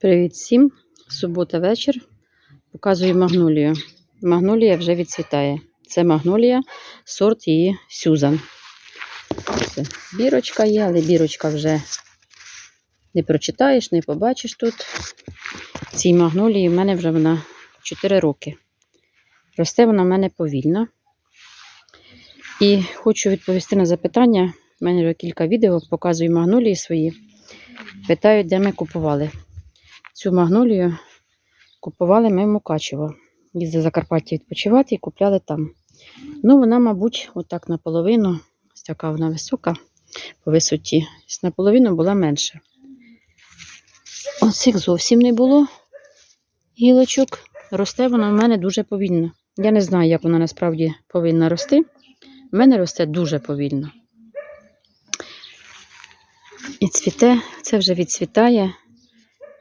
Привіт всім! Субота вечір. Показую магнолію. Магнолія вже відцвітає. Це магнолія, сорт її Сюзан. Ось Бірочка є, але бірочка вже не прочитаєш, не побачиш тут. Цій магнолії в мене вже вона 4 роки. Росте вона в мене повільно. І хочу відповісти на запитання. У мене вже кілька відео, показую магнолії свої. Питають, де ми купували. Цю магнолію купували ми в Мукачево. Їздили в Закарпаття відпочивати і купляли там. Ну, вона, мабуть, отак наполовину, ось така вона висока по висоті. Ось наполовину була менша. Оцих зовсім не було гілочок. Росте вона в мене дуже повільно. Я не знаю, як вона насправді повинна рости. В мене росте дуже повільно. І цвіте, це вже відцвітає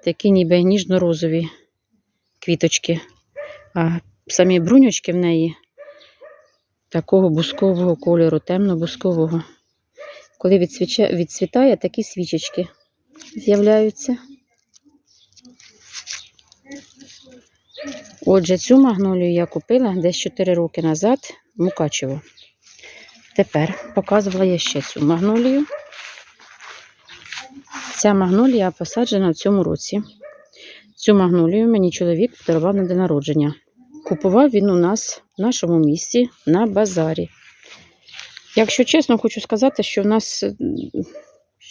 такі ніби ніжно-розові квіточки. А самі бруньочки в неї такого бускового кольору, темно-бускового. Коли відцвітає, такі свічечки з'являються. Отже, цю магнолію я купила десь 4 роки назад в Мукачево. Тепер показувала я ще цю магнолію. Ця магнолія посаджена в цьому році. Цю магнолію мені чоловік подарував на день народження. Купував він у нас в нашому місті на базарі. Якщо чесно, хочу сказати, що в нас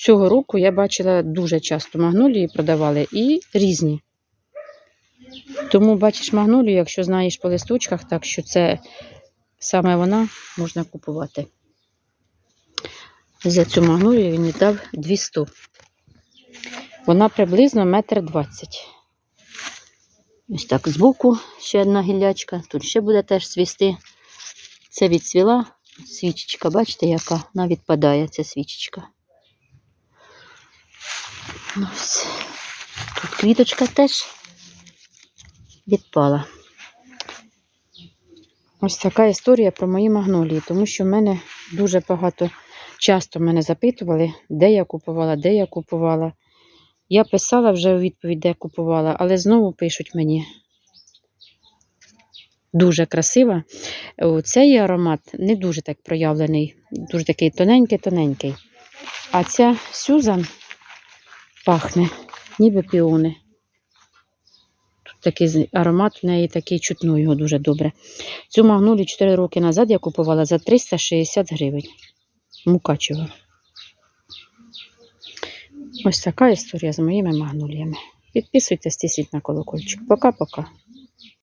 цього року я бачила дуже часто магнолії продавали і різні. Тому бачиш магнолію, якщо знаєш по листочках, так що це саме вона можна купувати. За цю магнолію він віддав 200. Вона приблизно метр двадцять. Ось так збоку ще одна гіллячка. Тут ще буде теж цвісти. Це відцвіла свічечка, бачите, яка вона відпадає, ця свічечка. Ось. Тут квіточка теж відпала. Ось така історія про мої магнолії, тому що в мене дуже багато, часто мене запитували, де я купувала, де я купувала. Я писала вже у відповідь, де купувала, але знову пишуть мені. Дуже красива. Цей аромат не дуже так проявлений, дуже такий тоненький-тоненький. А ця Сюзан пахне, ніби піони. Тут такий аромат в неї такий чутно його дуже добре. Цю магнолію 4 роки назад я купувала за 360 гривень. Мукачево. Ось така історія з моїми магноліями. Підписуйтесь, тисніть на колокольчик. Пока-пока.